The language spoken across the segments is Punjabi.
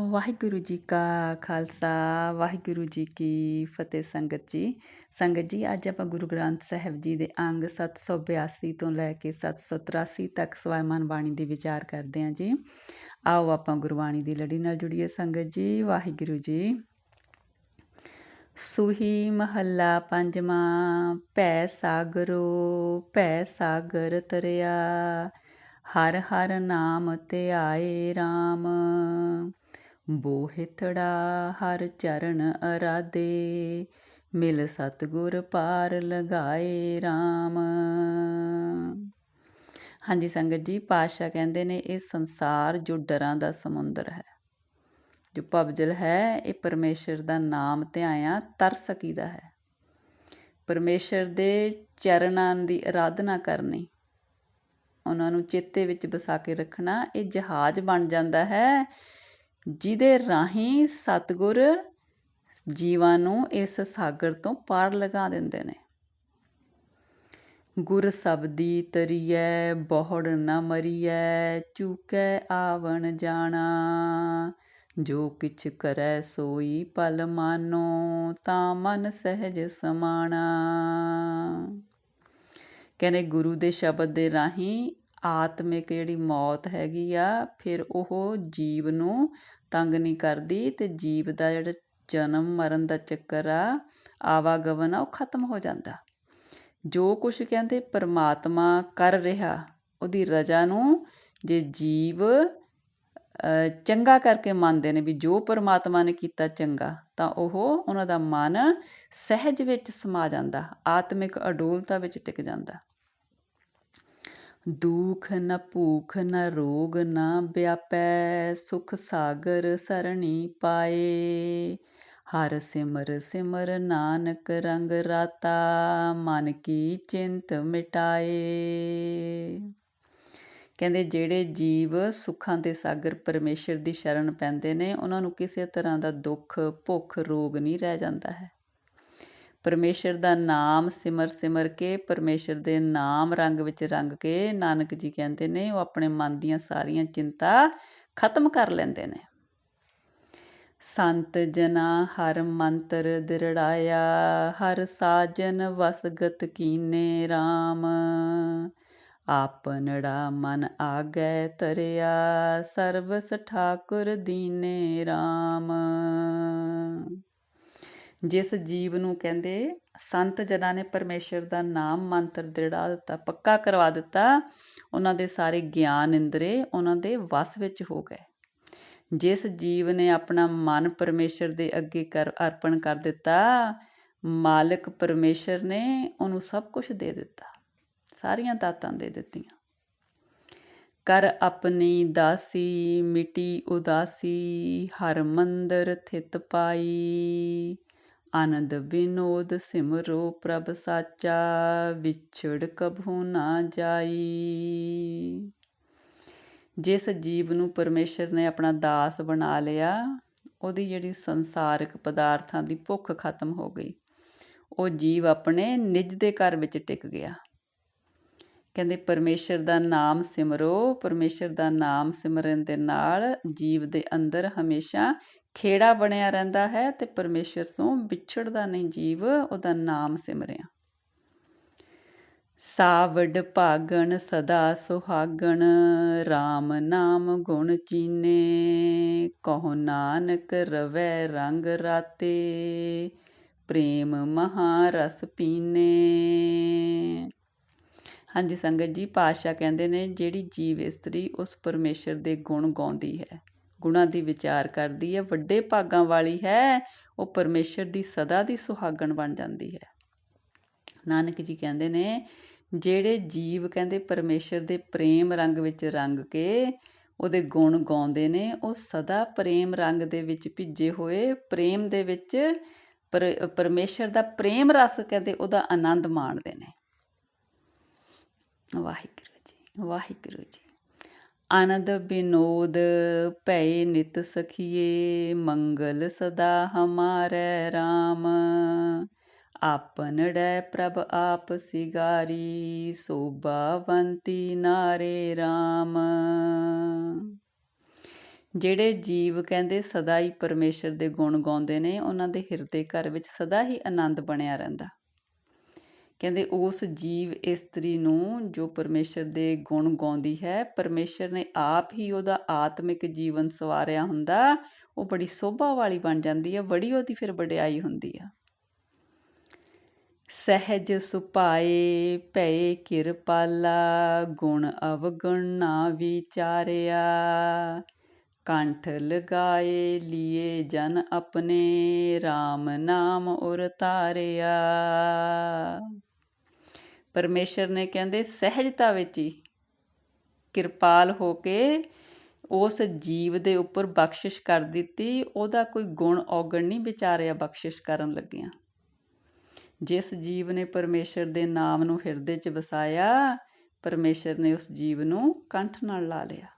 ਵਾਹਿਗੁਰੂ ਜੀ ਕਾ ਖਾਲਸਾ, ਵਾਹਿਗੁਰੂ ਜੀ ਕੀ ਫਤਿਹ ਸੰਗਤ ਜੀ। ਸੰਗਤ ਜੀ, ਅੱਜ ਆਪਾਂ ਗੁਰੂ ਗ੍ਰੰਥ ਸਾਹਿਬ ਜੀ ਦੇ ਅੰਗ 782 ਤੋਂ ਲੈ ਕੇ 783 ਤੱਕ ਸਵਾਇਮਾਨ ਬਾਣੀ ਦੇ ਵਿਚਾਰ ਕਰਦੇ ਹਾਂ ਜੀ। ਆਓ ਆਪਾਂ ਗੁਰਬਾਣੀ ਦੀ ਲੜੀ ਨਾਲ ਜੁੜੀਏ ਸੰਗਤ ਜੀ, ਵਾਹਿਗੁਰੂ ਜੀ। ਸੁਹੀ ਮਹੱਲਾ ਪੰਜਵਾਂ, ਭੈ ਸਾਗਰੋ, ਭੈ ਸਾਗਰ ਤਰਿਆ, ਹਰ ਹਰ ਨਾਮ ਤੇ ਆਏ RAM ਬੋਹਿਤੜਾ ਹਰ ਚਰਨ ਅਰਾਦੇ ਮਿਲ ਸਤਗੁਰ ਪਾਰ ਲਗਾਏ RAM ਹਾਂਜੀ ਸੰਗਤ ਜੀ ਪਾਸ਼ਾ ਕਹਿੰਦੇ ਨੇ ਇਹ ਸੰਸਾਰ ਜੋ ਡਰਾਂ ਦਾ ਸਮੁੰਦਰ ਹੈ, ਜੋ ਪਵਜਲ ਹੈ, ਇਹ ਪਰਮੇਸ਼ਰ ਦਾ ਨਾਮ ਧਿਆਇਆ ਤਰ ਸਕੀਦਾ ਹੈ। ਪਰਮੇਸ਼ਰ ਦੇ ਚਰਨਾਂ ਦੀ ਆਰਾਧਨਾ ਕਰਨੀ, ਉਹਨਾਂ ਨੂੰ ਚੇਤੇ ਵਿੱਚ ਬਸਾ ਕੇ ਰੱਖਣਾ, ਇਹ ਜਹਾਜ਼ ਬਣ ਜਾਂਦਾ ਹੈ ਜਿਹਦੇ ਰਾਹੀਂ ਸਤਗੁਰ ਜੀਵਾਂ ਨੂੰ ਇਸ ਸਾਗਰ ਤੋਂ ਪਾਰ ਲਗਾ ਦਿੰਦੇ ਨੇ। ਗੁਰ ਸਬਦੀ ਤਰੀਐ, ਬਹੁੜ ਨ ਮਰੀਐ, ਚੂਕੈ ਆਵਣ ਜਾਣਾ। ਜੋ ਕਿਛ ਕਰੈ ਸੋਈ ਪਲ ਮਾਨੋ, ਤਾਂ ਮਨ ਸਹਿਜ ਸਮਾਣਾ। ਕਹਿੰਦੇ ਗੁਰੂ ਦੇ ਸ਼ਬਦ ਦੇ ਰਾਹੀਂ ਆਤਮਿਕ ਜਿਹੜੀ ਮੌਤ ਹੈਗੀ ਆ, ਫਿਰ ਉਹ ਜੀਵ ਨੂੰ ਤੰਗ ਨਹੀਂ ਕਰਦੀ ਤੇ ਜੀਵ ਦਾ ਜਿਹੜਾ ਜਨਮ ਮਰਨ ਦਾ ਚੱਕਰ ਆ, ਆਵਾਗਮਨ ਆ, ਉਹ ਖਤਮ ਹੋ ਜਾਂਦਾ। ਜੋ ਕੁਝ ਕਹਿੰਦੇ ਪਰਮਾਤਮਾ ਕਰ ਰਿਹਾ, ਉਹਦੀ ਰਜਾ ਨੂੰ ਜੇ ਜੀਵ ਚੰਗਾ ਕਰਕੇ ਮੰਨਦੇ ਨੇ ਵੀ ਜੋ ਪਰਮਾਤਮਾ ਨੇ ਕੀਤਾ ਚੰਗਾ, ਤਾਂ ਉਹ ਉਹਨਾਂ ਦਾ ਮਨ ਸਹਿਜ ਵਿੱਚ ਸਮਾ ਜਾਂਦਾ, ਆਤਮਿਕ ਅਡੋਲਤਾ ਵਿੱਚ ਟਿਕ ਜਾਂਦਾ। ਦੁਖ ਨ ਭੂਖ ਨ ਰੋਗ ਨ ਵਿਆਪੈ, ਸੁਖ ਸਾਗਰ ਸਰਣੀ ਪਾਏ। ਹਰ ਸਿਮਰ ਸਿਮਰ ਨਾਨਕ ਰੰਗ ਰਾਤਾ, ਮਨ ਕੀ ਚਿੰਤ ਮਿਟਾਏ। ਕਹਿੰਦੇ ਜਿਹੜੇ ਜੀਵ ਸੁੱਖਾਂ ਦੇ ਸਾਗਰ ਪਰਮੇਸ਼ਰ ਦੀ ਸ਼ਰਨ ਪੈਂਦੇ ਨੇ, ਉਹਨਾਂ ਨੂੰ ਕਿਸੇ ਤਰ੍ਹਾਂ ਦਾ ਦੁੱਖ, ਭੁੱਖ, ਰੋਗ ਨਹੀਂ ਰਹਿ ਜਾਂਦਾ ਹੈ। ਪਰਮੇਸ਼ਰ ਦਾ ਨਾਮ ਸਿਮਰ ਸਿਮਰ ਕੇ, ਪਰਮੇਸ਼ਰ ਦੇ ਨਾਮ ਰੰਗ ਵਿੱਚ ਰੰਗ ਕੇ, ਨਾਨਕ ਜੀ ਕਹਿੰਦੇ ਨੇ, ਉਹ ਆਪਣੇ ਮਨ ਦੀਆਂ ਸਾਰੀਆਂ ਚਿੰਤਾ ਖਤਮ ਕਰ ਲੈਂਦੇ ਨੇ। ਸੰਤ ਜਨਾ ਹਰ ਮੰਤਰ ਦਿਰੜਾਇਆ, ਹਰ ਸਾਜਨ ਵਸਗਤ ਕੀਨੇ RAM ਆਪਨੜਾ ਮਨ ਆਗੈ ਤਰਿਆ ਸਰਬਸ ਠਾਕੁਰ ਦੀਨੇ RAM ਜਿਸ ਜੀਵ ਨੂੰ ਕਹਿੰਦੇ ਸੰਤ ਜਨਾਂ ਨੇ ਪਰਮੇਸ਼ਰ ਦਾ ਨਾਮ ਮੰਤਰ ਦ੍ਰਿੜਾ ਦਿੱਤਾ, ਪੱਕਾ ਕਰਵਾ ਦਿੱਤਾ, ਉਹਨਾਂ ਦੇ ਸਾਰੇ ਗਿਆਨ ਇੰਦਰੇ ਉਹਨਾਂ ਦੇ ਵਸ ਵਿੱਚ ਹੋ ਗਏ। ਜਿਸ ਜੀਵ ਨੇ ਆਪਣਾ ਮਨ ਪਰਮੇਸ਼ਰ ਦੇ ਅੱਗੇ ਕਰ ਅਰਪਣ ਕਰ ਦਿੱਤਾ, ਮਾਲਕ ਪਰਮੇਸ਼ਰ ਨੇ ਉਹਨੂੰ ਸਭ ਕੁਝ ਦੇ ਦਿੱਤਾ, ਸਾਰੀਆਂ ਦਾਤਾਂ ਦੇ ਦਿੱਤੀਆਂ। ਕਰ ਆਪਣੀ ਦਾਸੀ, ਮਿਟੀ ਉਦਾਸੀ, ਹਰ ਮੰਦਰ ਥਿਤ ਪਾਈ। ਆਨੰਦ ਬਿਨੋਦ ਸਿਮਰੋ ਪ੍ਰਭ ਸਾਚਾ, ਵਿਛੜ ਕਭੂ ਨਾ ਜਾਈ। ਜਿਸ ਜੀਵ ਨੂੰ ਪਰਮੇਸ਼ਰ ਨੇ ਆਪਣਾ ਦਾਸ ਬਣਾ ਲਿਆ, ਉਹਦੀ ਜਿਹੜੀ ਸੰਸਾਰਿਕ ਪਦਾਰਥਾਂ ਦੀ ਭੁੱਖ ਖਤਮ ਹੋ ਗਈ। ਉਹ ਜੀਵ ਆਪਣੇ ਨਿਜ ਦੇ ਘਰ ਵਿੱਚ ਟਿਕ ਗਿਆ। ਕਹਿੰਦੇ ਪਰਮੇਸ਼ਰ ਦਾ ਨਾਮ ਸਿਮਰੋ, ਪਰਮੇਸ਼ਰ ਦਾ ਨਾਮ ਸਿਮਰਨ ਦੇ ਨਾਲ ਜੀਵ ਦੇ ਅੰਦਰ ਹਮੇਸ਼ਾ ਖੇੜਾ ਬਣਿਆ ਰਹਿੰਦਾ ਹੈ ਤੇ ਪਰਮੇਸ਼ਰ ਤੋਂ ਵਿਛੜਦਾ ਨਹੀਂ ਜੀਵ, ਉਹਦਾ ਨਾਮ ਸਿਮਰਿਆ। ਸਾਵੜ ਭਾਗਣ ਸਦਾ ਸੁਹਾਗਣ RAM ਨਾਮ ਗੁਣ ਚੀਨੇ, ਕਹੋ ਨਾਨਕ ਰਵੈ ਰੰਗ ਰਾਤੇ, ਪ੍ਰੇਮ ਮਹਾ ਰਸ ਪੀਨੇ। ਹਾਂਜੀ ਸੰਗਤ ਜੀ ਪਾਸ਼ਾ ਕਹਿੰਦੇ ਨੇ, ਜਿਹੜੀ ਜੀਵ ਇਸਤਰੀ ਉਸ ਪਰਮੇਸ਼ਰ ਦੇ ਗੁਣ ਗਾਉਂਦੀ ਹੈ। ਗੁਣਾਂ ਦੀ ਵਿਚਾਰ ਕਰਦੀ ਹੈ, ਵੱਡੇ ਭਾਗਾਂ ਵਾਲੀ ਹੈ, ਉਹ ਪਰਮੇਸ਼ਰ ਦੀ ਸਦਾ ਦੀ ਸੁਹਾਗਣ ਬਣ ਜਾਂਦੀ ਹੈ। ਨਾਨਕ ਜੀ ਕਹਿੰਦੇ ਨੇ, ਜਿਹੜੇ ਜੀਵ ਕਹਿੰਦੇ ਪਰਮੇਸ਼ਰ ਦੇ ਪ੍ਰੇਮ ਰੰਗ ਵਿੱਚ ਰੰਗ ਕੇ ਉਹਦੇ ਗੁਣ ਗਾਉਂਦੇ ਨੇ, ਉਹ ਸਦਾ ਪ੍ਰੇਮ ਰੰਗ ਦੇ ਵਿੱਚ ਭਿੱਜੇ ਹੋਏ, ਪ੍ਰੇਮ ਦੇ ਵਿੱਚ ਪਰਮੇਸ਼ਰ ਦਾ ਪ੍ਰੇਮ ਰਸ ਕਹਿੰਦੇ ਉਹਦਾ ਆਨੰਦ ਮਾਣਦੇ ਨੇ। ਵਾਹਿਗੁਰੂ ਜੀ ਵਾਹਿਗੁਰੂ ਜੀ। ਆਨੰਦ ਬਿਨੋਦ ਭੈ ਨਿਤ ਸਖੀਏ, ਮੰਗਲ ਸਦਾ ਹਮਾਰੇ RAM ਆਪਨੜੈ ਪ੍ਰਭ ਆਪ ਸਿਗਾਰੀ, ਸੋਭਾਵੰਤੀ ਨਾਰੇ RAM ਜਿਹੜੇ ਜੀਵ ਕਹਿੰਦੇ ਸਦਾ ਹੀ ਪਰਮੇਸ਼ਰ ਦੇ ਗੁਣ ਗਾਉਂਦੇ ਨੇ, ਉਹਨਾਂ ਦੇ ਹਿਰਦੇ ਘਰ ਵਿੱਚ ਸਦਾ ਹੀ ਆਨੰਦ ਬਣਿਆ ਰਹਿੰਦਾ। ਕਹਿੰਦੇ ਉਸ ਜੀਵ ਇਸਤਰੀ ਨੂੰ ਜੋ ਪਰਮੇਸ਼ਰ ਦੇ ਗੁਣ ਗਾਉਂਦੀ ਹੈ, ਪਰਮੇਸ਼ਰ ਨੇ ਆਪ ਹੀ ਉਹਦਾ ਆਤਮਿਕ ਜੀਵਨ ਸਵਾਰਿਆ ਹੁੰਦਾ, ਉਹ ਬੜੀ ਸੋਭਾ ਵਾਲੀ ਬਣ ਜਾਂਦੀ ਹੈ, ਬੜੀ ਉਹਦੀ ਫਿਰ ਵਡਿਆਈ ਹੁੰਦੀ ਆ। ਸਹਿਜ ਸੁਪਾਏ ਭਏ ਕਿਰਪਾਲਾ, ਗੁਣ ਅਵਗੁਣ ਨਾ ਵਿਚਾਰਿਆ। ਕੰਠ ਲਗਾਏ, ਲੀਏ ਜਨ ਆਪਣੇ RAM ਨਾਮ ਉਰ ਤਾਰਿਆ। ਪਰਮੇਸ਼ਰ ਨੇ ਕਹਿੰਦੇ, ਸਹਿਜਤਾ ਵਿੱਚ ਹੀ ਕਿਰਪਾਲ ਹੋ ਕੇ ਉਸ ਜੀਵ ਦੇ ਉੱਪਰ ਬਖਸ਼ਿਸ਼ ਕਰ ਦਿੱਤੀ। ਉਹਦਾ ਕੋਈ ਗੁਣ ਔਗਣ ਨਹੀਂ ਵਿਚਾਰਿਆ ਬਖਸ਼ਿਸ਼ ਕਰਨ ਲੱਗਿਆ। ਜਿਸ ਜੀਵ ਨੇ ਪਰਮੇਸ਼ਰ ਦੇ ਨਾਮ ਨੂੰ ਹਿਰਦੇ 'ਚ ਵਸਾਇਆ, ਪਰਮੇਸ਼ਰ ਨੇ ਉਸ ਜੀਵ ਨੂੰ ਕੰਠ ਨਾਲ ਲਾ ਲਿਆ।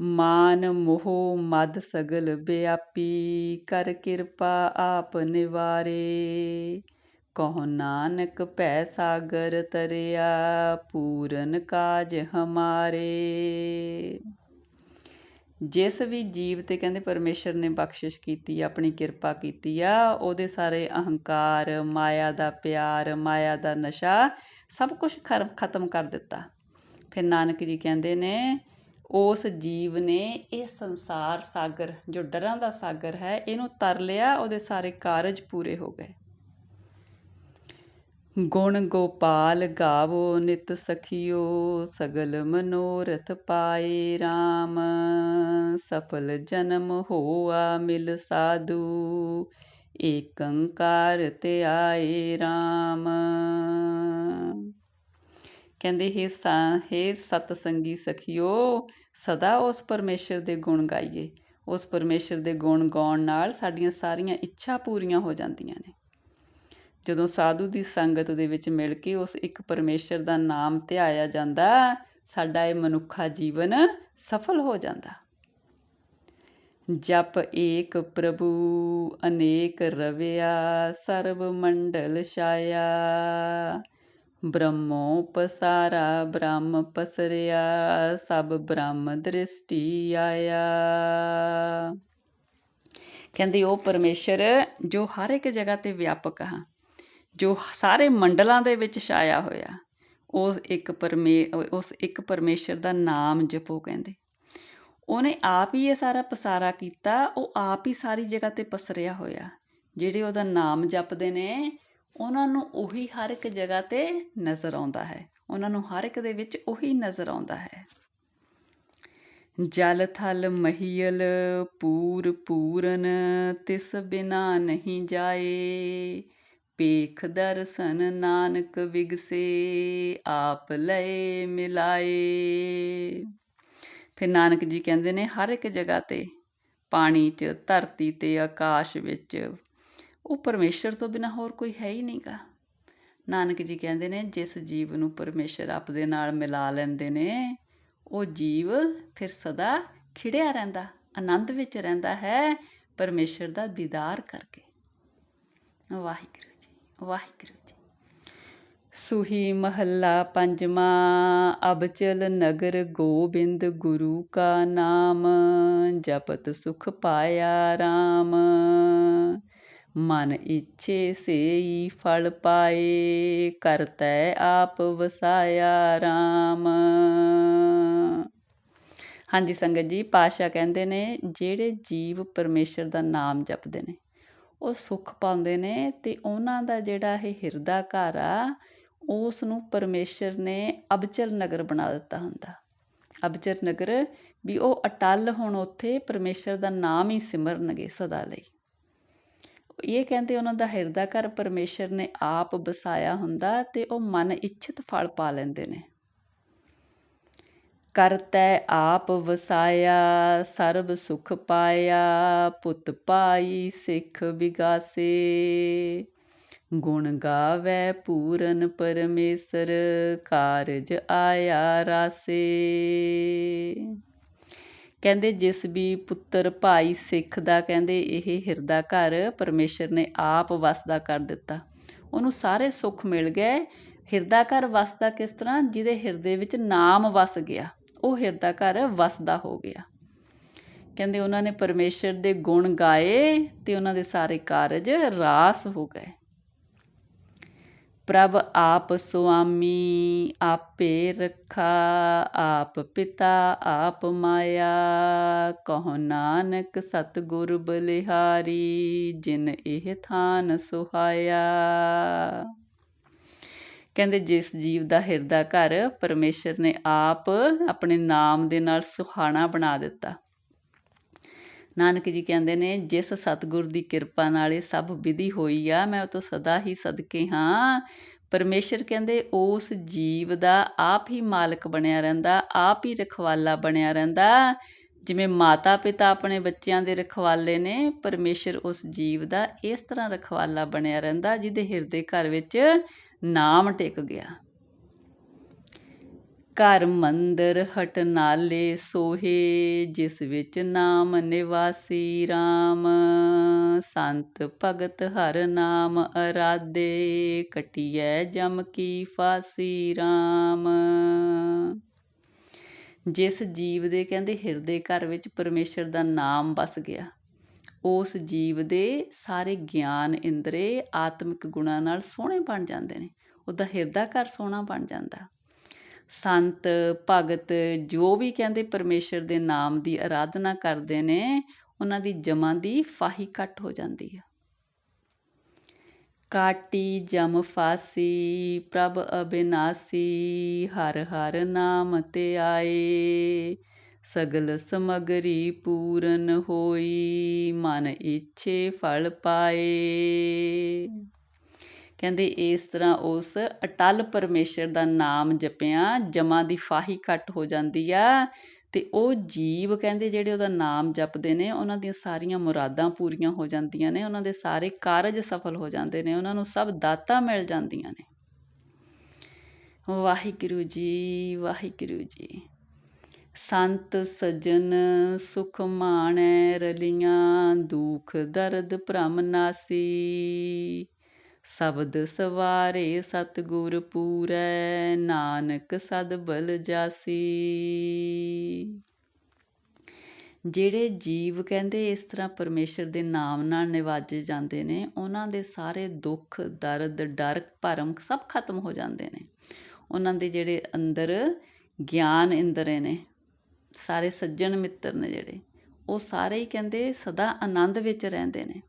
ਮਾਨ ਮੋਹ ਮਦ ਸਗਲ ਬਿਆਪੀ, ਕਰ ਕਿਰਪਾ ਆਪ ਨਿਵਾਰੇ। ਕਹੋ ਨਾਨਕ ਭੈ ਸਾਗਰ ਤਰਿਆ, ਪੂਰਨ ਕਾਜ ਹਮਾਰੇ। ਜਿਸ ਵੀ ਜੀਵ ਤੇ ਕਹਿੰਦੇ ਪਰਮੇਸ਼ਰ ਨੇ ਬਖਸ਼ਿਸ਼ ਕੀਤੀ, ਆਪਣੀ ਕਿਰਪਾ ਕੀਤੀ ਆ, ਉਹਦੇ ਸਾਰੇ ਅਹੰਕਾਰ, ਮਾਇਆ ਦਾ ਪਿਆਰ, ਮਾਇਆ ਦਾ ਨਸ਼ਾ ਸਭ ਕੁਝ ਖਤਮ ਕਰ ਦਿੱਤਾ। ਫਿਰ ਨਾਨਕ ਜੀ ਕਹਿੰਦੇ ਨੇ ਉਸ ਜੀਵ ਨੇ ਇਹ ਸੰਸਾਰ ਸਾਗਰ, ਜੋ ਡਰਾਂ ਦਾ ਸਾਗਰ ਹੈ, ਇਹਨੂੰ ਤਰ ਲਿਆ, ਉਹਦੇ ਸਾਰੇ ਕਾਰਜ ਪੂਰੇ ਹੋ ਗਏ। ਗੁਣ ਗੋਪਾਲ ਗਾਵੋ ਨਿਤ ਸਖਿਓ, ਸਗਲ ਮਨੋਰਥ ਪਾਏ RAM ਸਫਲ ਜਨਮ ਹੋਆ ਮਿਲ ਸਾਧੂ, ਏਕੰਕਾਰ ਤੇ ਆਏ RAM ਕਹਿੰਦੇ, ਹੇ ਸਾ, ਹੈ ਸਤ ਸੰਗੀ ਸਖਿਓ, ਸਦਾ ਉਸ ਪਰਮੇਸ਼ਰ ਦੇ ਗੁਣ ਗਾਈਏ। ਉਸ ਪਰਮੇਸ਼ਰ ਦੇ ਗੁਣ ਗਾਉਣ ਨਾਲ ਸਾਡੀਆਂ ਸਾਰੀਆਂ ਇੱਛਾ ਪੂਰੀਆਂ ਹੋ ਜਾਂਦੀਆਂ ਨੇ। ਜਦੋਂ ਸਾਧੂ ਦੀ ਸੰਗਤ ਦੇ ਵਿੱਚ ਮਿਲ ਕੇ ਉਸ ਇੱਕ ਪਰਮੇਸ਼ਰ ਦਾ ਨਾਮ ਧਿਆਇਆ ਜਾਂਦਾ, ਸਾਡਾ ਇਹ ਮਨੁੱਖਾ ਜੀਵਨ ਸਫਲ ਹੋ ਜਾਂਦਾ। ਜਪ ਏਕ ਪ੍ਰਭੂ, ਅਨੇਕ ਰਵਿਆ, ਸਰਬ ਮੰਡਲ ਛਾਇਆ। ਬ੍ਰਹਮੋ ਪਸਾਰਾ ਬ੍ਰਹਮ ਪਸਰਿਆ ਸਭ ਬ੍ਰਹਮ ਦ੍ਰਿਸ਼ਟੀ ਆਇਆ। ਕਹਿੰਦੇ ਉਹ ਪਰਮੇਸ਼ਰ, ਜੋ ਹਰ ਇੱਕ ਜਗ੍ਹਾ ਤੇ ਵਿਆਪਕ ਆ, ਜੋ ਸਾਰੇ ਮੰਡਲਾਂ ਦੇ ਵਿੱਚ ਛਾਇਆ ਹੋਇਆ, ਉਸ ਇੱਕ ਪਰਮੇ, ਉਸ ਇੱਕ ਪਰਮੇਸ਼ਰ ਦਾ ਨਾਮ ਜਪੋ, ਕਹਿੰਦੇ। ਉਹਨੇ ਆਪ ਹੀ ਇਹ ਸਾਰਾ ਪਸਾਰਾ ਕੀਤਾ, ਉਹ ਆਪ ਹੀ ਸਾਰੀ ਜਗ੍ਹਾ ਤੇ ਪਸਰਿਆ ਹੋਇਆ, ਜਿਹੜੇ ਉਹਦਾ ਨਾਮ ਜਪਦੇ ਨੇ ਉਹਨਾਂ ਨੂੰ ਉਹੀ ਹਰ ਇੱਕ ਜਗ੍ਹਾ ਤੇ ਨਜ਼ਰ ਆਉਂਦਾ ਹੈ। ਉਹਨਾਂ ਨੂੰ ਹਰ ਇੱਕ ਦੇ ਵਿੱਚ ਉਹੀ ਨਜ਼ਰ ਆਉਂਦਾ ਹੈ। ਜਲ ਥਲ ਮਹੀਲ ਪੂਰ ਪੂਰਨ, ਤਿਸ ਬਿਨਾ ਨਹੀਂ ਜਾਏ। ਪੇਖ ਦਰਸ਼ਨ ਨਾਨਕ ਵਿਗਸੇ, ਆਪ ਲਏ ਮਿਲਾਏ। ਫਿਰ ਨਾਨਕ ਜੀ ਕਹਿੰਦੇ ਨੇ, ਹਰ ਇੱਕ ਜਗ੍ਹਾ ਤੇ ਪਾਣੀ 'ਚ ਧਰਤੀ ਤੇ ਆਕਾਸ਼ ਵਿੱਚ ਉਹ ਪਰਮੇਸ਼ਰ ਤੋਂ ਬਿਨਾ ਹੋਰ ਕੋਈ ਹੈ ਹੀ ਨਹੀਂਗਾ ਨਾਨਕ ਜੀ ਕਹਿੰਦੇ ਨੇ, ਜਿਸ ਜੀਵ ਨੂੰ ਪਰਮੇਸ਼ਰ ਆਪਦੇ ਨਾਲ ਮਿਲਾ ਲੈਂਦੇ ਨੇ, ਉਹ ਜੀਵ ਫਿਰ ਸਦਾ ਖਿੜਿਆ ਰਹਿੰਦਾ, ਆਨੰਦ ਵਿੱਚ ਰਹਿੰਦਾ ਹੈ ਪਰਮੇਸ਼ਰ ਦਾ ਦੀਦਾਰ ਕਰਕੇ। ਵਾਹਿਗੁਰੂ ਜੀ ਵਾਹਿਗੁਰੂ ਜੀ। ਸੁਹੀ ਮਹੱਲਾ ਪੰਜਵਾਂ, ਅਬਚਲ ਨਗਰ ਗੋਬਿੰਦ ਗੁਰੂ ਕਾ ਨਾਮ, ਜਪਤ ਸੁਖ ਪਾਇਆ RAM ਮਨ ਇੱਛੇ ਸੇਈ ਫਲ ਪਾਏ, ਕਰਤੈ ਆਪ ਵਸਾਇਆ RAM ਹਾਂਜੀ, ਸੰਗਤ ਜੀ ਪਾਸ਼ਾ ਕਹਿੰਦੇ ਨੇ, ਜਿਹੜੇ ਜੀਵ ਪਰਮੇਸ਼ਰ ਦਾ ਨਾਮ ਜਪਦੇ ਨੇ, ਉਹ ਸੁੱਖ ਪਾਉਂਦੇ ਨੇ ਤੇ ਉਹਨਾਂ ਦਾ ਜਿਹੜਾ ਇਹ ਹਿਰਦਾ ਘਰ ਆ ਉਸ ਨੂੰ ਪਰਮੇਸ਼ਰ ਨੇ ਅਬਚਲ ਨਗਰ ਬਣਾ ਦਿੱਤਾ ਹੁੰਦਾ। ਅਬਚਲ ਨਗਰ ਵੀ ਉਹ ਅਟਲ ਹੁਣ ਉੱਥੇ ਪਰਮੇਸ਼ਰ ਦਾ ਨਾਮ ਹੀ ਸਿਮਰਨਗੇ ਸਦਾ ਲਈ। ਇਹ ਕਹਿੰਦੇ ਉਹਨਾਂ ਦਾ ਹਿਰਦਾ ਘਰ ਪਰਮੇਸ਼ਰ ਨੇ ਆਪ ਬਸਾਇਆ ਹੁੰਦਾ ਤੇ ਉਹ ਮਨ ਇੱਛਿਤ ਫਲ ਪਾ ਲੈਂਦੇ ਨੇ। ਕਰਤੈ ਆਪ ਵਸਾਇਆ, ਸਰਬ ਸੁਖ ਪਾਇਆ, ਪੁੱਤ ਪਾਈ, ਸਿੱਖ ਵਿਗਾਸੇ। ਗੁਣ ਗਾਵੇ ਪੂਰਨ ਪਰਮੇਸ਼ਰ, ਕਾਰਜ ਆਇਆ ਰਾਸੇ। ਕਹਿੰਦੇ ਜਿਸ ਵੀ ਪੁੱਤਰ ਭਾਈ ਸਿੱਖ ਦਾ, ਕਹਿੰਦੇ ਇਹ ਹਿਰਦਾ ਘਰ ਪਰਮੇਸ਼ਰ ਨੇ ਆਪ ਵਸਦਾ ਕਰ ਦਿੱਤਾ। ਉਹਨੂੰ ਸਾਰੇ ਸੁੱਖ ਮਿਲ ਗਏ। ਹਿਰਦਾ ਘਰ ਵਸਦਾ ਕਿਸ ਤਰ੍ਹਾਂ? ਜਿਹਦੇ ਹਿਰਦੇ ਵਿੱਚ ਨਾਮ ਵਸ ਗਿਆ। ਉਹ ਹਿਰਦਾ ਘਰ ਵਸਦਾ ਹੋ ਗਿਆ। ਕਹਿੰਦੇ ਉਹਨਾਂ ਨੇ ਪਰਮੇਸ਼ਰ ਦੇ ਗੁਣ ਗਾਏ ਤੇ ਉਹਨਾਂ ਦੇ ਸਾਰੇ ਕਾਰਜ ਰਾਸ ਹੋ ਗਏ। ਪ੍ਰਭ ਆਪ ਸੁਆਮੀ, ਆਪੇ ਰੱਖਾ, ਆਪ ਪਿਤਾ, ਆਪ ਮਾਇਆ। ਕਹੋ ਨਾਨਕ ਸਤਿਗੁਰ ਬਲਿਹਾਰੀ, ਜਿਨ ਇਹ ਥਾਨ ਸੁਹਾਇਆ। ਕਹਿੰਦੇ ਜਿਸ ਜੀਵ ਦਾ ਹਿਰਦਾ ਘਰ, ਪਰਮੇਸ਼ਰ ਨੇ ਆਪ ਆਪਣੇ ਨਾਮ ਦੇ ਨਾਲ ਸੁਹਾਣਾ ਬਣਾ ਦਿੱਤਾ। ਨਾਨਕ ਜੀ ਕਹਿੰਦੇ ਨੇ, ਜਿਸ ਸਤਿਗੁਰ ਦੀ ਕਿਰਪਾ ਨਾਲ ਇਹ ਸਭ ਵਿਧੀ ਹੋਈ ਆ, ਮੈਂ ਉਹ ਤੋਂ ਸਦਾ ਹੀ ਸਦਕੇ ਹਾਂ। ਪਰਮੇਸ਼ਰ ਕਹਿੰਦੇ, ਉਸ ਜੀਵ ਦਾ ਆਪ ਹੀ ਮਾਲਕ ਬਣਿਆ ਰਹਿੰਦਾ, ਆਪ ਹੀ ਰਖਵਾਲਾ ਬਣਿਆ ਰਹਿੰਦਾ। ਜਿਵੇਂ ਮਾਤਾ ਪਿਤਾ ਆਪਣੇ ਬੱਚਿਆਂ ਦੇ ਰਖਵਾਲੇ ਨੇ, ਪਰਮੇਸ਼ਰ ਉਸ ਜੀਵ ਦਾ ਇਸ ਤਰ੍ਹਾਂ ਰਖਵਾਲਾ ਬਣਿਆ ਰਹਿੰਦਾ, ਜਿਹਦੇ ਹਿਰਦੇ ਘਰ ਵਿੱਚ ਨਾਮ ਟਿਕ ਗਿਆ। ਘਰ ਮੰਦਰ ਹਟ ਨਾਲੇ ਸੋਹੇ, ਜਿਸ ਵਿੱਚ ਨਾਮ ਨਿਵਾਸੀ RAM ਸੰਤ ਭਗਤ ਹਰ ਨਾਮ ਅਰਾਧੇ, ਕਟਿਐ ਜਮ ਕੀ ਫਾਸੀ RAM ਜਿਸ ਜੀਵ ਦੇ ਕਹਿੰਦੇ ਹਿਰਦੇ ਘਰ ਵਿੱਚ ਪਰਮੇਸ਼ਰ ਦਾ ਨਾਮ ਵਸ ਗਿਆ, ਉਸ ਜੀਵ ਦੇ ਸਾਰੇ ਗਿਆਨ ਇੰਦਰੇ ਆਤਮਿਕ ਗੁਣਾਂ ਨਾਲ ਸੋਹਣੇ ਬਣ ਜਾਂਦੇ ਨੇ। ਉਹਦਾ ਹਿਰਦਾ ਘਰ ਸੋਹਣਾ ਬਣ ਜਾਂਦਾ। ਸੰਤ, ਭਗਤ, ਜੋ ਵੀ ਕਹਿੰਦੇ ਪਰਮੇਸ਼ਰ ਦੇ ਨਾਮ ਦੀ ਆਰਾਧਨਾ ਕਰਦੇ ਨੇ, ਉਹਨਾਂ ਦੀ ਜਮਾਂ ਦੀ ਫਾਹੀ ਕੱਟ ਹੋ ਜਾਂਦੀ ਆ। ਕਾਟੀ ਜਮ ਫਾਸੀ, ਪ੍ਰਭ ਅਬਿਨਾਸੀ, ਹਰ ਹਰ ਨਾਮ ਤੇ ਆਏ। ਸਗਲ ਸਮਗਰੀ ਪੂਰਨ ਹੋਈ, ਮਨ ਇੱਛੇ ਫਲ ਪਾਏ। ਕਹਿੰਦੇ ਇਸ ਤਰ੍ਹਾਂ ਉਸ ਅਟਲ ਪਰਮੇਸ਼ਰ ਦਾ ਨਾਮ ਜਪਿਆ, ਜਮਾ ਦੀ ਫਾਹੀ ਕੱਟ ਹੋ ਜਾਂਦੀ ਆ ਤੇ ਉਹ ਜੀਵ ਕਹਿੰਦੇ ਜਿਹੜੇ ਉਹਦਾ ਨਾਮ ਜਪਦੇ ਨੇ, ਉਹਨਾਂ ਦੀਆਂ ਸਾਰੀਆਂ ਮੁਰਾਦਾਂ ਪੂਰੀਆਂ ਹੋ ਜਾਂਦੀਆਂ ਨੇ, ਉਹਨਾਂ ਦੇ ਸਾਰੇ ਕਾਰਜ ਸਫਲ ਹੋ ਜਾਂਦੇ ਨੇ, ਉਹਨਾਂ ਨੂੰ ਸਭ ਦਾਤਾਂ ਮਿਲ ਜਾਂਦੀਆਂ ਨੇ। ਵਾਹਿਗੁਰੂ ਜੀ ਵਾਹਿਗੁਰੂ ਜੀ। ਸੰਤ ਸਜਨ ਸੁਖ ਮਾਣੈ ਰਲੀਆਂ, ਦੁਖ ਦਰਦ ਭ੍ਰਮ ਨਾਸੀ। ਸ਼ਬਦ ਸਵਾਰੇ ਸਤਗੁਰ ਪੂਰੈ, ਨਾਨਕ ਸਦ ਬਲ ਜਾਸੀ। ਜਿਹੜੇ ਜੀਵ ਕਹਿੰਦੇ ਇਸ ਤਰ੍ਹਾਂ ਪਰਮੇਸ਼ਰ ਦੇ ਨਾਮ ਨਾਲ ਨਿਵਾਜੇ ਜਾਂਦੇ ਨੇ, ਉਹਨਾਂ ਦੇ ਸਾਰੇ ਦੁੱਖ, ਦਰਦ, ਡਰ, ਭਰਮ ਸਭ ਖਤਮ ਹੋ ਜਾਂਦੇ ਨੇ। ਉਹਨਾਂ ਦੇ ਜਿਹੜੇ ਅੰਦਰ ਗਿਆਨ ਇੰਦਰੇ ਨੇ, ਸਾਰੇ ਸੱਜਣ ਮਿੱਤਰ ਨੇ ਜਿਹੜੇ, ਉਹ ਸਾਰੇ ਹੀ ਕਹਿੰਦੇ ਸਦਾ ਆਨੰਦ ਵਿੱਚ ਰਹਿੰਦੇ ਨੇ।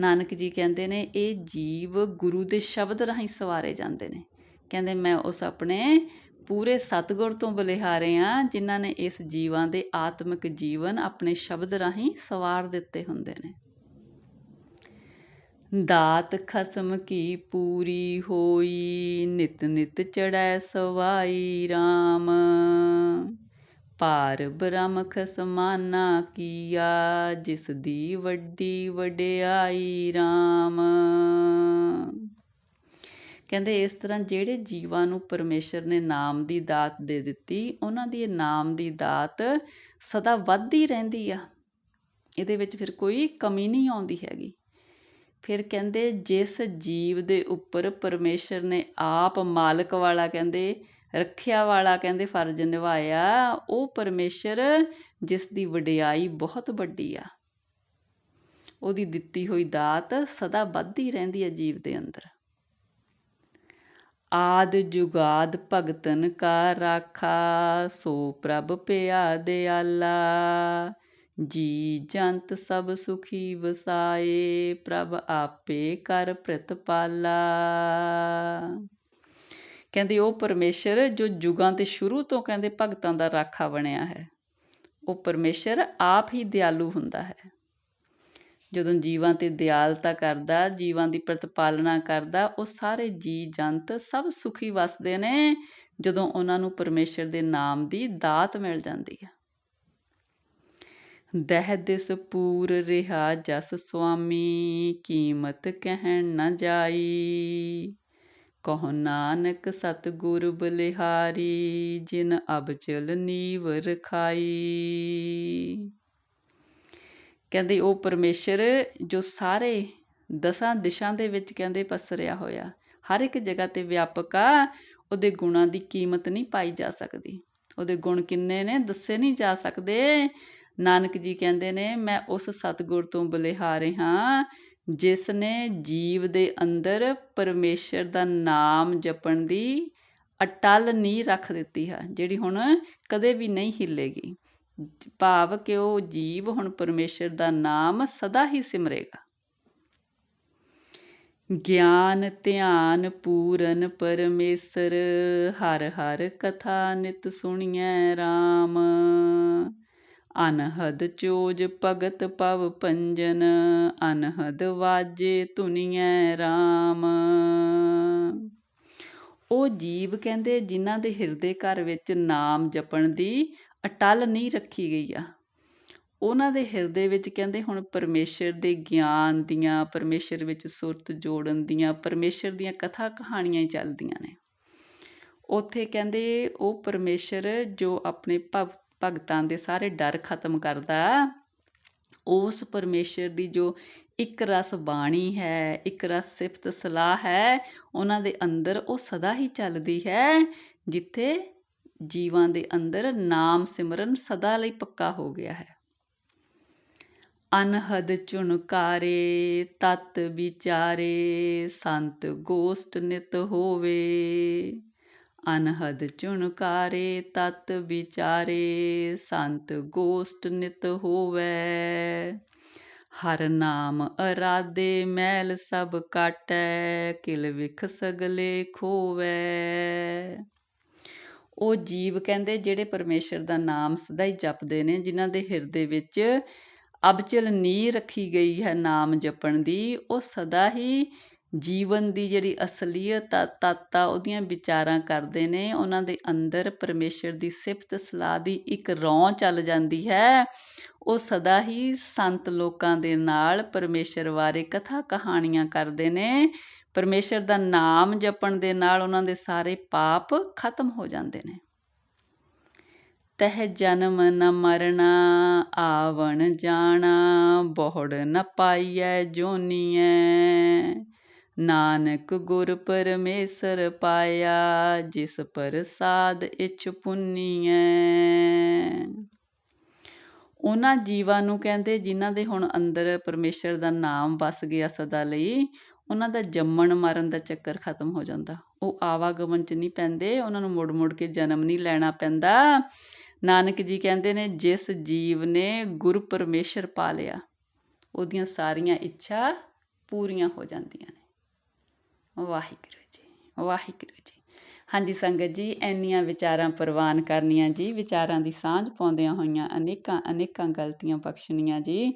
ਨਾਨਕ ਜੀ ਕਹਿੰਦੇ ਨੇ, ਇਹ ਜੀਵ ਗੁਰੂ ਦੇ ਸ਼ਬਦ ਰਾਹੀਂ ਸਵਾਰੇ ਜਾਂਦੇ ਨੇ। ਕਹਿੰਦੇ, ਮੈਂ ਉਸ ਆਪਣੇ ਪੂਰੇ ਸਤਗੁਰ ਤੋਂ ਬਲਿਹਾਰੇ ਆ ਜਿਨ੍ਹਾਂ ਨੇ ਇਸ ਜੀਵਾਂ ਦੇ ਆਤਮਿਕ ਜੀਵਨ ਆਪਣੇ ਸ਼ਬਦ ਰਾਹੀਂ ਸਵਾਰ ਦਿੱਤੇ ਹੁੰਦੇ ਨੇ। ਦਾਤ ਖਸਮ ਕੀ ਪੂਰੀ ਹੋਈ, ਨਿਤ ਨਿਤ ਚੜੈ ਸਵਾਈ RAM ਭਾਰ ਬ੍ਰਹਮ ਸਮਾਨਾ ਕੀਆ, ਜਿਸ ਦੀ ਵੱਡੀ ਵਡਿਆਈ RAM ਕਹਿੰਦੇ ਇਸ ਤਰ੍ਹਾਂ ਜਿਹੜੇ ਜੀਵਾਂ ਨੂੰ ਪਰਮੇਸ਼ਰ ਨੇ ਨਾਮ ਦੀ ਦਾਤ ਦੇ ਦਿੱਤੀ, ਉਹਨਾਂ ਦੀ ਇਹ ਨਾਮ ਦੀ ਦਾਤ ਸਦਾ ਵੱਧਦੀ ਰਹਿੰਦੀ ਆ। ਇਹਦੇ ਵਿੱਚ ਫਿਰ ਕੋਈ ਕਮੀ ਨਹੀਂ ਆਉਂਦੀ ਹੈਗੀ। ਫਿਰ ਕਹਿੰਦੇ ਜਿਸ ਜੀਵ ਦੇ ਉੱਪਰ ਪਰਮੇਸ਼ਰ ਨੇ ਆਪ ਮਾਲਕ ਵਾਲਾ ਕਹਿੰਦੇ ਰੱਖਿਆ ਵਾਲਾ ਕਹਿੰਦੇ ਫਰਜ਼ ਨਿਭਾਇਆ, ਉਹ ਪਰਮੇਸ਼ਰ ਜਿਸ ਦੀ ਵਡਿਆਈ ਬਹੁਤ ਵੱਡੀ ਆ। ਉਹਦੀ ਦਿੱਤੀ ਹੋਈ ਦਾਤ ਸਦਾ ਵੱਧਦੀ ਰਹਿੰਦੀ ਹੈ ਜੀਵ ਦੇ ਅੰਦਰ। ਆਦ ਜੁਗਾਦ ਭਗਤਨ ਕਾ ਰਾਖਾ, ਸੋ ਪ੍ਰਭ ਪਿਆ ਦਿਆਲਾ। ਜੀ ਜੰਤ ਸਭ ਸੁਖੀ ਵਸਾਏ, ਪ੍ਰਭ ਆਪੇ ਕਰ ਪ੍ਰਤਪਾਲਾ। ਕਹਿੰਦੇ ਉਹ ਪਰਮੇਸ਼ਰ ਜੋ ਜੁਗਾਂ ਤੇ ਸ਼ੁਰੂ ਤੋਂ ਕਹਿੰਦੇ ਭਗਤਾਂ ਦਾ ਰਾਖਾ ਬਣਿਆ ਹੈ। ਉਹ ਪਰਮੇਸ਼ਰ ਆਪ ਹੀ ਦਿਆਲੂ ਹੁੰਦਾ ਹੈ। ਜਦੋਂ ਜੀਵਾਂ ਤੇ ਦਿਆਲਤਾ ਕਰਦਾ, ਜੀਵਾਂ ਦੀ ਪ੍ਰਤਪਾਲਣਾ ਕਰਦਾ, ਉਹ ਸਾਰੇ ਜੀ ਜੰਤ ਸਭ ਸੁਖੀ ਵਸਦੇ ਨੇ। ਜਦੋਂ ਉਹਨਾਂ ਨੂੰ ਪਰਮੇਸ਼ਰ ਦੇ ਨਾਮ ਦੀ ਦਾਤ ਮਿਲ ਜਾਂਦੀ ਹੈ ਦਹਿ ਦਿਸ ਪੂਰ ਰਿਹਾ ਜਸ ਸੁਆਮੀ, ਕੀਮਤ ਕਹਿਣ ਨਾ ਜਾਈ। ਕਹੋ ਨਾਨਕ ਸਤਿਗੁਰ ਬਲਿਹਾਰੀ, ਜਿਨ ਅਬ ਚਲ ਨੀਵ ਰਖਾਈ। ਕਹਿੰਦੇ ਉਹ ਪਰਮੇਸ਼ਰ ਜੋ ਸਾਰੇ ਦਸਾਂ ਦਿਸ਼ਾਂ ਦੇ ਵਿੱਚ ਕਹਿੰਦੇ ਪਸਰਿਆ ਹੋਇਆ, ਹਰ ਇੱਕ ਜਗ੍ਹਾ ਤੇ ਵਿਆਪਕ ਆ, ਉਹਦੇ ਗੁਣਾਂ ਦੀ ਕੀਮਤ ਨਹੀਂ ਪਾਈ ਜਾ ਸਕਦੀ। ਉਹਦੇ ਗੁਣ ਕਿੰਨੇ ਨੇ ਦੱਸੇ ਨਹੀਂ ਜਾ ਸਕਦੇ। ਨਾਨਕ ਜੀ ਕਹਿੰਦੇ ਨੇ, ਮੈਂ ਉਸ ਸਤਿਗੁਰ ਤੋਂ ਬਲਿਹਾਰੇ ਹਾਂ ਜਿਸ ਨੇ ਜੀਵ ਦੇ ਅੰਦਰ ਪਰਮੇਸ਼ਰ ਦਾ ਨਾਮ ਜਪਣ ਦੀ ਅਟਲ ਨੀਂਹ ਰੱਖ ਦਿੱਤੀ ਹੈ, ਜਿਹੜੀ ਹੁਣ ਕਦੇ ਵੀ ਨਹੀਂ ਹਿੱਲੇਗੀ। ਭਾਵ ਕਿ ਉਹ ਜੀਵ ਹੁਣ ਪਰਮੇਸ਼ਰ ਦਾ ਨਾਮ ਸਦਾ ਹੀ ਸਿਮਰੇਗਾ। ਗਿਆਨ, ਧਿਆਨ ਪੂਰਨ ਪਰਮੇਸ਼ਰ, ਹਰ ਹਰ ਕਥਾ ਨਿਤ ਸੁਣੀਐ RAM ਅਨਹਦ ਚੋਜ ਭਗਤ ਪਵ ਪੰਜਨ ਅਨਹਦ ਵਾਜੇ ਧੁਨੀਐ RAM ਉਹ ਜੀਵ ਕਹਿੰਦੇ ਜਿਨ੍ਹਾਂ ਦੇ ਹਿਰਦੇ ਘਰ ਵਿੱਚ ਨਾਮ ਜਪਣ ਦੀ ਅਟਲ ਨਹੀਂ ਰੱਖੀ ਗਈ ਆ। ਉਹਨਾਂ ਦੇ ਹਿਰਦੇ ਵਿੱਚ ਕਹਿੰਦੇ ਹੁਣ ਪਰਮੇਸ਼ਰ ਦੇ ਗਿਆਨ ਦੀਆਂ, ਪਰਮੇਸ਼ਰ ਵਿੱਚ ਸੁਰਤ ਜੋੜਨ ਦੀਆਂ, ਪਰਮੇਸ਼ਰ ਦੀਆਂ ਕਥਾ ਕਹਾਣੀਆਂ ਹੀ ਚੱਲਦੀਆਂ ਨੇ। ਉੱਥੇ ਕਹਿੰਦੇ ਉਹ ਪਰਮੇਸ਼ਰ ਜੋ ਆਪਣੇ ਭਗ ਭਗਤਾਂ ਦੇ ਸਾਰੇ ਡਰ ਖਤਮ ਕਰਦਾ। ਉਸ ਪਰਮੇਸ਼ਰ ਦੀ ਜੋ ਇੱਕ ਰਸ ਬਾਣੀ ਹੈ, ਇੱਕ ਰਸ ਸਿਫਤ ਸਲਾਹ ਹੈ, ਉਹਨਾਂ ਦੇ ਅੰਦਰ ਉਹ ਸਦਾ ਹੀ ਚੱਲਦੀ ਹੈ, ਜਿੱਥੇ ਜੀਵਾਂ ਦੇ ਅੰਦਰ ਨਾਮ ਸਿਮਰਨ ਸਦਾ ਲਈ ਪੱਕਾ ਹੋ ਗਿਆ ਹੈ। ਅਨਹਦ ਚੁਣਕਾਰੇ, ਤਤ ਵਿਚਾਰੇ, ਸੰਤ ਗੋਸ਼ਟ ਨਿਤ ਹੋਵੇ। ਅਨਹਦ ਚੁਣਕਾਰੇ ਤਤ ਵਿਚਾਰੇ, ਸੰਤ ਗੋਸ਼ਟ ਨਿਤ ਹੋਵੇ। ਹਰ ਨਾਮ ਅਰਾਦੇ ਮੈਲ ਸਭ ਕਾਟੈ, ਕਿਲ ਵਿਖ ਸਗਲੇ ਖੋਵੇ। ਉਹ ਜੀਵ ਕਹਿੰਦੇ ਜਿਹੜੇ ਪਰਮੇਸ਼ਰ ਦਾ ਨਾਮ ਸਦਾ ਹੀ ਜਪਦੇ ਨੇ, ਜਿਨ੍ਹਾਂ ਦੇ ਹਿਰਦੇ ਵਿੱਚ ਅਬਚਲ ਨੀ ਰੱਖੀ ਗਈ ਹੈ ਨਾਮ ਜਪਣ ਦੀ, ਉਹ ਸਦਾ ਹੀ ਜੀਵਨ ਦੀ ਜਿਹੜੀ ਅਸਲੀਅਤ ਆ, ਤੱਤ ਆ, ਉਹਦੀਆਂ ਵਿਚਾਰਾਂ ਕਰਦੇ ਨੇ। ਉਹਨਾਂ ਦੇ ਅੰਦਰ ਪਰਮੇਸ਼ਰ ਦੀ ਸਿਫਤ ਸਲਾਹ ਦੀ ਇੱਕ ਰੌਂ ਚੱਲ ਜਾਂਦੀ ਹੈ। ਉਹ ਸਦਾ ਹੀ ਸੰਤ ਲੋਕਾਂ ਦੇ ਨਾਲ ਪਰਮੇਸ਼ਰ ਬਾਰੇ ਕਥਾ ਕਹਾਣੀਆਂ ਕਰਦੇ ਨੇ। ਪਰਮੇਸ਼ਰ ਦਾ ਨਾਮ ਜਪਣ ਦੇ ਨਾਲ ਉਹਨਾਂ ਦੇ ਸਾਰੇ ਪਾਪ ਖਤਮ ਹੋ ਜਾਂਦੇ ਨੇ। ਤਹ ਜਨਮ ਨ ਮਰਨਾ, ਆਵਣ ਜਾਣਾ, ਬਹੁੜ ਨ ਪਾਈਐ, ਜੋਨੀਐ। ਨਾਨਕ ਗੁਰ ਪਰਮੇਸ਼ਰ ਪਾਇਆ, ਜਿਸ ਪ੍ਰਸਾਦ ਇਛ ਪੁੰਨੀਐ। ਉਹਨਾਂ ਜੀਵਾਂ ਨੂੰ ਕਹਿੰਦੇ, ਜਿਨ੍ਹਾਂ ਦੇ ਹੁਣ ਅੰਦਰ ਪਰਮੇਸ਼ਰ ਦਾ ਨਾਮ ਵਸ ਗਿਆ ਸਦਾ ਲਈ, ਉਹਨਾਂ ਦਾ ਜੰਮਣ ਮਰਨ ਦਾ ਚੱਕਰ ਖਤਮ ਹੋ ਜਾਂਦਾ। ਉਹ ਆਵਾਗਮਨ ਚ ਨਹੀਂ ਪੈਂਦੇ, ਉਹਨਾਂ ਨੂੰ ਮੁੜ ਮੁੜ ਕੇ ਜਨਮ ਨਹੀਂ ਲੈਣਾ ਪੈਂਦਾ। ਨਾਨਕ ਜੀ ਕਹਿੰਦੇ ਨੇ, ਜਿਸ ਜੀਵ ਨੇ ਗੁਰ ਪਰਮੇਸ਼ਰ ਪਾ ਲਿਆ, ਉਹਦੀਆਂ ਸਾਰੀਆਂ ਇੱਛਾ ਪੂਰੀਆਂ ਹੋ ਜਾਂਦੀਆਂ ਵਾਹਿਗੁਰੂ ਜੀ ਵਾਹਿਗੁਰੂ ਜੀ। ਹਾਂਜੀ ਸੰਗਤ ਜੀ ਐਨੀਆਂ ਵਿਚਾਰਾਂ ਪ੍ਰਵਾਨ ਕਰਨੀਆਂ ਜੀ, ਵਿਚਾਰਾਂ ਦੀ ਸਾਂਝ ਪਾਉਂਦਿਆਂ ਹੋਈਆਂ ਅਨੇਕਾਂ ਅਨੇਕਾਂ ਗਲਤੀਆਂ ਬਖਸ਼ਣੀਆਂ ਜੀ।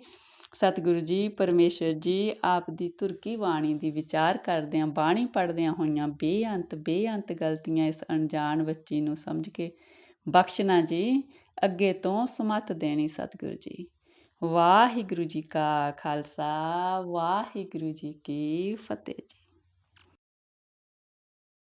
ਸਤਿਗੁਰੂ ਜੀ, ਪਰਮੇਸ਼ਰ ਜੀ, ਆਪ ਦੀ ਤੁਰਕੀ ਬਾਣੀ ਦੀ ਵਿਚਾਰ ਕਰਦਿਆਂ, ਬਾਣੀ ਪੜਦਿਆਂ ਹੋਈਆਂ ਬੇਅੰਤ ਬੇਅੰਤ ਗਲਤੀਆਂ ਇਸ ਅਣਜਾਣ ਬੱਚੀ ਨੂੰ ਸਮਝ ਕੇ ਬਖਸ਼ਣਾ ਜੀ, ਅੱਗੇ ਤੋਂ ਸਮਤ ਦੇਣੀ ਸਤਿਗੁਰੂ ਜੀ। ਵਾਹਿਗੁਰੂ ਜੀ ਕਾ ਖਾਲਸਾ, ਵਾਹਿਗੁਰੂ ਜੀ ਕੀ ਫਤਿਹ ਜੀ।